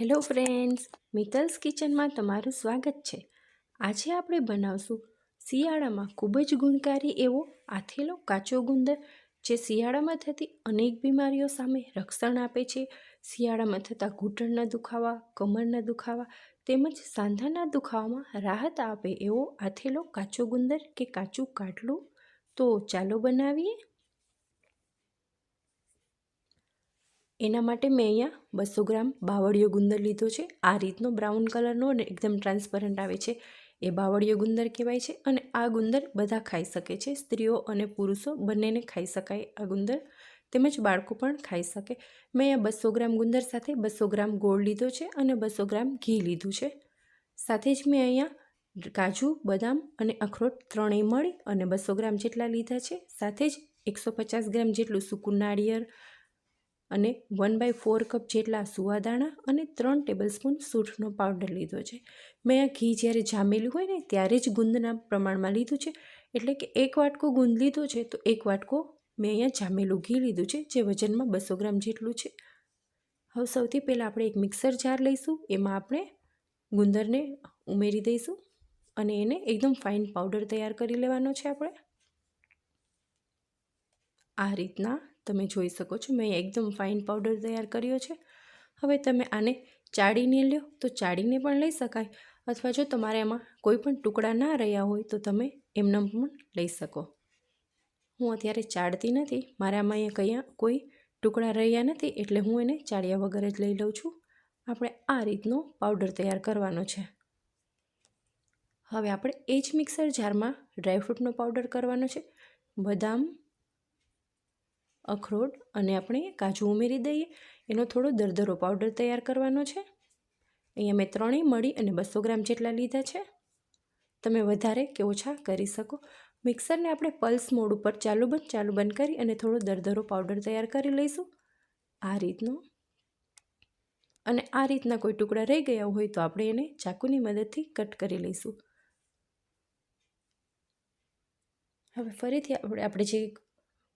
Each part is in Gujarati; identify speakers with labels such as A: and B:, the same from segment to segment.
A: હેલો ફ્રેન્ડ્સ, મિતલ્સ કિચનમાં તમારું સ્વાગત છે. આજે આપણે બનાવશું શિયાળામાં ખૂબ જ ગુણકારી એવો આથેલો કાચો ગુંદર જે શિયાળામાં થતી અનેક બીમારીઓ સામે રક્ષણ આપે છે. શિયાળામાં થતા ઘૂંટણના દુખાવા, કમરના દુખાવા તેમજ સાંધાના દુખાવામાં રાહત આપે એવો આથેલો કાચો ગુંદર કે કાચું કાટલું? તો ચાલો બનાવીએ. એના માટે મેં અહીંયા બસો ગ્રામ બાવળિયો ગુંદર લીધો છે. આ રીતનો બ્રાઉન કલરનો અને એકદમ ટ્રાન્સપરન્ટ આવે છે. એ બાવળિયો ગુંદર કહેવાય છે અને આ ગુંદર બધા ખાઈ શકે છે. સ્ત્રીઓ અને પુરુષો બંનેને ખાઈ શકાય આ ગુંદર. તેમજ બાળકો પણ ખાઈ શકે. મેં અહીંયા બસો ગ્રામ ગુંદર સાથે બસો ગ્રામ ગોળ લીધો છે અને બસો ગ્રામ ઘી લીધું છે. સાથે જ મેં અહીંયા કાજુ, બદામ અને અખરોટ ત્રણેય મળી અને બસો ગ્રામ જેટલા લીધા છે. સાથે જ એકસો પચાસ ગ્રામ જેટલું સૂકું નાળિયેર અને વન બાય ફોર કપ જેટલા સુવાદાણા અને ત્રણ ટેબલસ્પૂન સૂંઠનો પાવડર લીધો છે. મેં આ ઘી જ્યારે જામેલું હોય ને ત્યારે જ ગુંદના પ્રમાણમાં લીધું છે. એટલે કે એક વાટકો ગુંદ લીધો છે તો એક વાટકો મેં અહીંયા જામેલું ઘી લીધું છે, જે વજનમાં બસો ગ્રામ જેટલું છે. હવે સૌથી પહેલાં આપણે એક મિક્સર જાર લઈશું. એમાં આપણે ગુંદરને ઉમેરી દઈશું અને એને એકદમ ફાઇન પાવડર તૈયાર કરી લેવાનો છે આપણે. આ રીતના તમે જોઈ શકો છો. મેં એકદમ ફાઇન પાવડર તૈયાર કર્યો છે. હવે તમે આને ચાળીને લ્યો. તો ચાળીને પણ લઈ શકાય. અથવા જો તમારે એમાં કોઈ પણ ટુકડા ના રહ્યા હોય, તો તમે એમને પણ લઈ શકો. હું અત્યારે ચાળતી નથી. મારે આમાં અહીંયા કયા કોઈ ટુકડા રહ્યા નથી, એટલે હું એને ચાળ્યા વગર જ લઈ લઉં છું. આપણે આ રીતનો પાવડર તૈયાર કરવાનો છે. હવે આપણે એ જ મિક્સર જારમાં ડ્રાયફ્રૂટનો પાવડર કરવાનો છે. બદામ અખરોટ અને આપણે કાજુ ઉમેરી દઈએ. એનો થોડો દરદરો પાવડર તૈયાર કરવાનો છે. અહીંયા મેં ત્રણેય મળી અને બસો ગ્રામ જેટલા લીધા છે. તમે વધારે કે ઓછા કરી શકો. મિક્સરને આપણે પલ્સ મોડ ઉપર ચાલુ બંધ ચાલુ બંધ કરી અને થોડો દરદરો પાવડર તૈયાર કરી લઈશું. આ રીતનો. અને આ રીતના કોઈ ટુકડા રહી ગયા હોય તો આપણે એને ચાકુની મદદથી કટ કરી લઈશું. હવે ફરીથી આપણે આપણે જે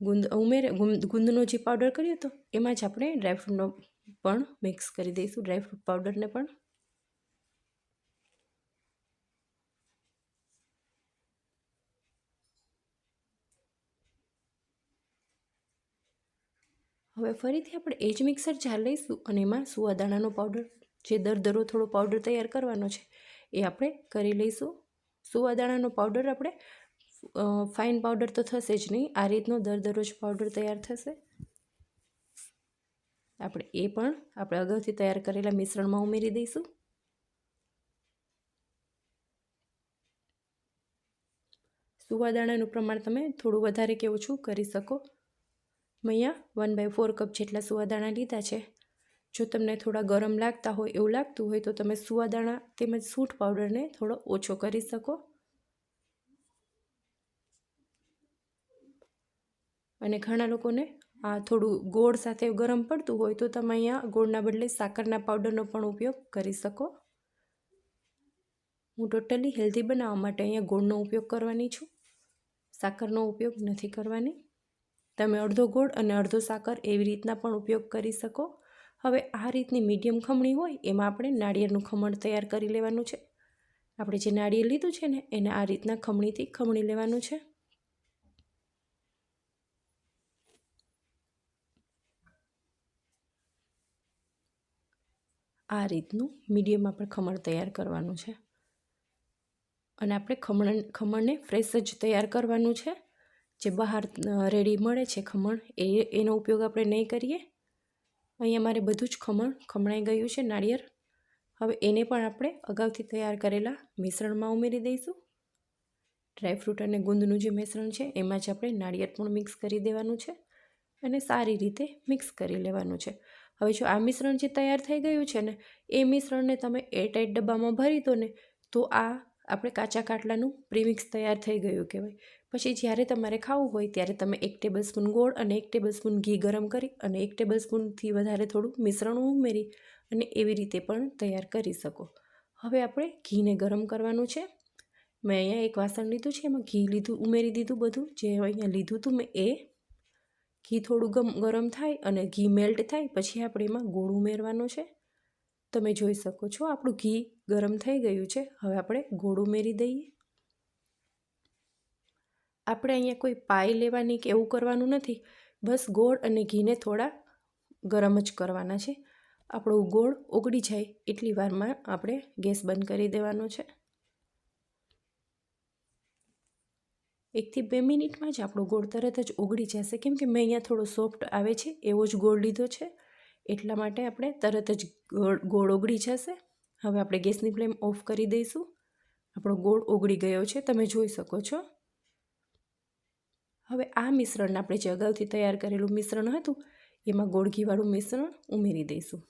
A: ગુંદ, ઉમેરે ગુંદનો જે પાવડર કર્યો હતો એમાં જ આપણે ડ્રાયફ્રૂટનો પણ મિક્સ કરી દઈશું. ડ્રાયફ્રૂટ પાવડરને પણ હવે ફરીથી આપણે એ જ મિક્સર જાર લઈશું અને એમાં સુવાદાણાનો પાવડર જે દરદરો થોડો પાવડર તૈયાર કરવાનો છે, એ આપણે કરી લઈશું. સુવાદાણાનો પાવડર આપણે ફાઇન પાવડર તો થશે જ નહીં. આ રીતનો દર દરરોજ પાવડર તૈયાર થશે. આપણે એ પણ આપણે અગાઉથી તૈયાર કરેલા મિશ્રણમાં ઉમેરી દઈશું. સુવાદાણાનું પ્રમાણ તમે થોડું વધારે કે ઓછું કરી શકો. મેં અહીંયા વન બાય ફોર કપ જેટલા સુવાદાણા લીધા છે. જો તમને થોડા ગરમ લાગતા હોય એવું લાગતું હોય તો તમે સુવાદાણા તેમજ સૂંઠ પાવડરને થોડો ઓછો કરી શકો. અને ઘણા લોકોને આ થોડું ગોળ સાથે ગરમ પડતું હોય તો તમે અહીંયા ગોળના બદલે સાકરના પાવડરનો પણ ઉપયોગ કરી શકો. હું ટોટલી હેલ્ધી બનાવવા માટે અહીંયા ગોળનો ઉપયોગ કરવાની છું. સાકરનો ઉપયોગ નથી કરવાની. તમે અડધો ગોળ અને અડધો સાકર એવી રીતના પણ ઉપયોગ કરી શકો. હવે આ રીતની મીડિયમ ખમણી હોય એમાં આપણે નાળિયેરનું ખમણ તૈયાર કરી લેવાનું છે. આપણે જે નાળિયેર લીધું છે ને એને આ રીતના ખમણીથી ખમણી લેવાનું છે. આ રીતનું મીડિયમ આપણે ખમણ તૈયાર કરવાનું છે. અને આપણે ખમણ, ખમણને ફ્રેશ જ તૈયાર કરવાનું છે. જે બહાર રેડી મળે છે ખમણ, એ, એનો ઉપયોગ આપણે નહીં કરીએ. અહીંયા મારે બધું જ ખમણ ખમણાઈ ગયું છે નાળિયેર. હવે એને પણ આપણે અગાઉથી તૈયાર કરેલા મિશ્રણમાં ઉમેરી દઈશું. ડ્રાયફ્રૂટ અને ગુંદનું જે મિશ્રણ છે, એમાં જ આપણે નાળિયેર પણ મિક્સ કરી દેવાનું છે. અને સારી રીતે મિક્સ કરી લેવાનું છે. હવે જો આ મિશ્રણ જે તૈયાર થઈ ગયું છે ને, એ મિશ્રણને તમે એરટાઈટ ડબ્બામાં ભરી દો ને, તો આ આપણે કાચા કાટલાનું પ્રીમિક્સ તૈયાર થઈ ગયું કહેવાય. પછી જ્યારે તમારે ખાવું હોય ત્યારે તમે એક ટેબલ સ્પૂન ગોળ અને એક ટેબલ સ્પૂન ઘી ગરમ કરી અને એક ટેબલ સ્પૂનથી વધારે થોડું મિશ્રણ ઉમેરી અને એવી રીતે પણ તૈયાર કરી શકો. હવે આપણે ઘીને ગરમ કરવાનું છે. મેં અહીંયા એક વાસણ લીધું છે, એમાં ઘી લીધું, ઉમેરી દીધું બધું. જે અહીંયા લીધું હતું મેં એ ઘી થોડું ગમ, ગરમ થાય અને ઘી મેલ્ટ થાય, પછી આપણે એમાં ગોળ ઉમેરવાનું છે. તમે જોઈ શકો છો, આપણું ઘી ગરમ થઈ ગયું છે. હવે આપણે ગોળ ઉમેરી દઈએ. આપણે અહીંયા કોઈ પાઈ લેવાની કે એવું કરવાનું નથી. બસ ગોળ અને ઘીને થોડા ગરમ જ કરવાના છે. આપણો ગોળ ઓગળી જાય એટલી વારમાં આપણે ગેસ બંધ કરી દેવાનો છે. એકથી બે મિનિટમાં જ આપણો ગોળ તરત જ ઓગળી જશે. કેમ કે મેં અહીંયા થોડો સોફ્ટ આવે છે, એવો જ ગોળ લીધો છે. એટલા માટે આપણે તરત જ ગોળ ગોળ ઓગળી જશે. હવે આપણે ગેસની ફ્લેમ ઓફ કરી દઈશું. આપણો ગોળ ઓગળી ગયો છે, તમે જોઈ શકો છો. હવે આ મિશ્રણને આપણે જે અગાઉથી તૈયાર કરેલું મિશ્રણ હતું, એમાં ગોળ ઘીવાળું મિશ્રણ ઉમેરી દઈશું.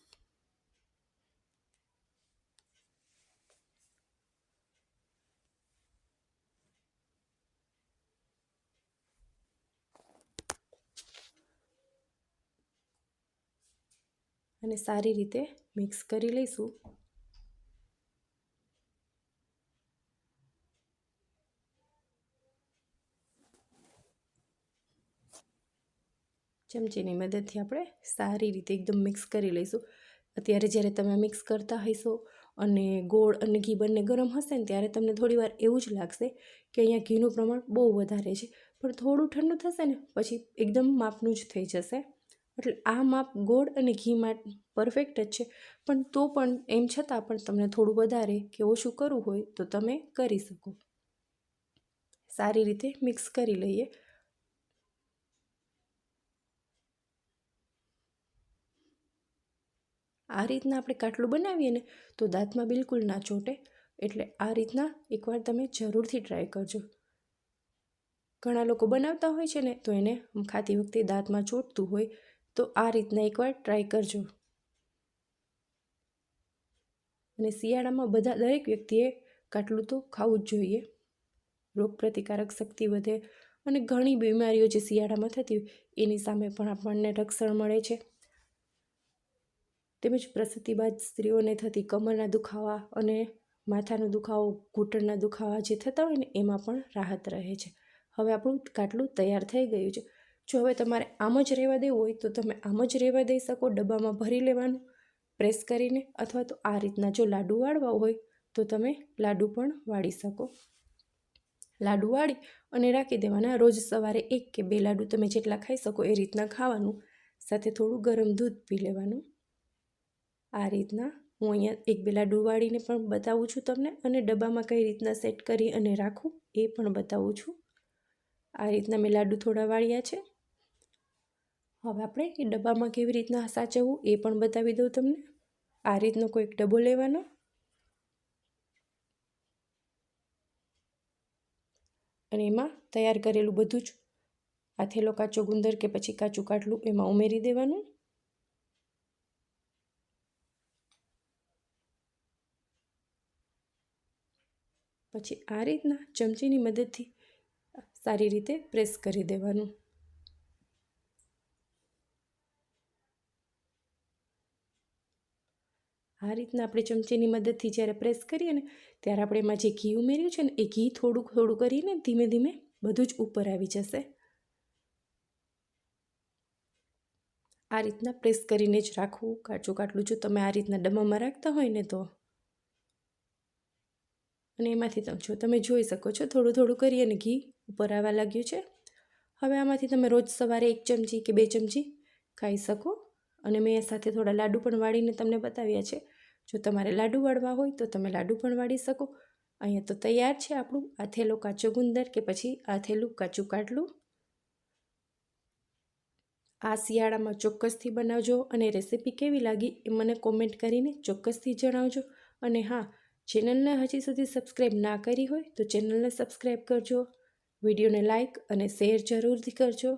A: અને સારી રીતે મિક્સ કરી લઈશું. ચમચીની મદદથી આપણે સારી રીતે એકદમ મિક્સ કરી લઈશું. અત્યારે જ્યારે તમે મિક્સ કરતા હશો અને ગોળ અને ઘી બંને ગરમ હશે ને ત્યારે તમને થોડીવાર એવું જ લાગશે કે અહીંયા ઘીનું પ્રમાણ બહુ વધારે છે. પણ થોડું ઠંડુ થશે ને પછી એકદમ માપનું જ થઈ જશે. એટલે આ માપ ગોળ અને ઘીમાં પરફેક્ટ જ છે. પણ તો પણ એમ છતાં પણ તમને થોડું વધારે કે ઓછું કરવું હોય તો તમે કરી શકો. સારી રીતે મિક્સ કરી લઈએ. આ રીતના આપણે કાટલું બનાવીએ ને તો દાંતમાં બિલકુલ ના ચોટે. એટલે આ રીતના એકવાર તમે જરૂરથી ટ્રાય કરજો. ઘણા લોકો બનાવતા હોય છે ને તો એને ખાતી વખતે દાંતમાં ચોટતું હોય તો આ રીતના એકવાર ટ્રાય કરજો. અને શિયાળામાં બધા દરેક વ્યક્તિએ કાટલું તો ખાવું જ જોઈએ. રોગ પ્રતિકારક શક્તિ વધે અને ઘણી બીમારીઓ જે શિયાળામાં થતી હોય, એની સામે પણ આપણને રક્ષણ મળે છે. તેમજ પ્રસૂતિ બાદ સ્ત્રીઓને થતી કમરના દુખાવા અને માથાનો દુખાવો, ઘૂંટણના દુખાવા જે થતા હોય ને, એમાં પણ રાહત રહે છે. હવે આપણું કાટલું તૈયાર થઈ ગયું છે. જો હવે તમારે આમ જ રહેવા દેવું હોય તો તમે આમ જ રહેવા દઈ શકો, ડબ્બામાં ભરી લેવાનું, પ્રેસ કરીને અથવા તો આ રીતના જો લાડુ વાળવા હોય તો તમે લાડુ પણ વાળી શકો. લાડુ વાળી અને રાખી દેવાના રોજ સવારે એક કે બે લાડુ તમે જેટલા ખાઈ શકો એ રીતના ખાવાનું, સાથે થોડું ગરમ દૂધ પી લેવાનું. આ રીતના હું અહીંયા એક બે લાડુ વાળીને પણ બતાવું છું તમને અને ડબ્બામાં કઈ રીતના સેટ કરી અને રાખું એ પણ બતાવું છું. આ રીતના મેં લાડુ થોડા વાળ્યા છે. હવે આપણે એ ડબ્બામાં કેવી રીતના સાચવવું એ પણ બતાવી દઉં તમને. આ રીતનો કોઈક ડબ્બો લેવાનો. અને એમાં તૈયાર કરેલું બધું જ આથેલો કાચો ગુંદર કે પછી કાચું કાટલું એમાં ઉમેરી દેવાનું. પછી આ રીતના ચમચીની મદદથી સારી રીતે પ્રેસ કરી દેવાનું. આ રીતના આપણે ચમચીની મદદથી જ્યારે પ્રેસ કરીએ ને, ત્યારે આપણે એમાં જે ઘી ઉમેર્યું છે ને, એ ઘી થોડું થોડું કરીને ધીમે ધીમે બધું જ ઉપર આવી જશે. આ રીતના પ્રેસ કરીને જ રાખવું. કાચું કાટલું જો તમે આ રીતના ડબ્બામાં રાખતા હોય ને તો. અને એમાંથી તમે જો તમે જોઈ શકો છો, થોડું થોડું કરી અને ઘી ઉપર આવવા લાગ્યું છે. હવે આમાંથી તમે રોજ સવારે એક ચમચી કે બે ચમચી ખાઈ શકો. અને મેં સાથે થોડા લાડુ પણ વાળીને તમને બતાવ્યા છે. જો તમારે લાડુ વાળવા હોય તો તમે લાડુ પણ વાળી શકો. અહીંયા તો તૈયાર છે આપણું આથેલો કાચો ગુંદર કે પછી આથેલું કાચું કાટલું. આ શિયાળામાં ચોક્કસથી બનાવજો અને રેસીપી કેવી લાગી એ મને કોમેન્ટ કરીને ચોક્કસથી જણાવજો. અને હા, ચેનલને હજી સુધી સબસ્ક્રાઈબ ના કરી હોય તો ચેનલને સબસ્ક્રાઈબ કરજો. વિડીયોને લાઇક અને શેર જરૂરથી કરજો.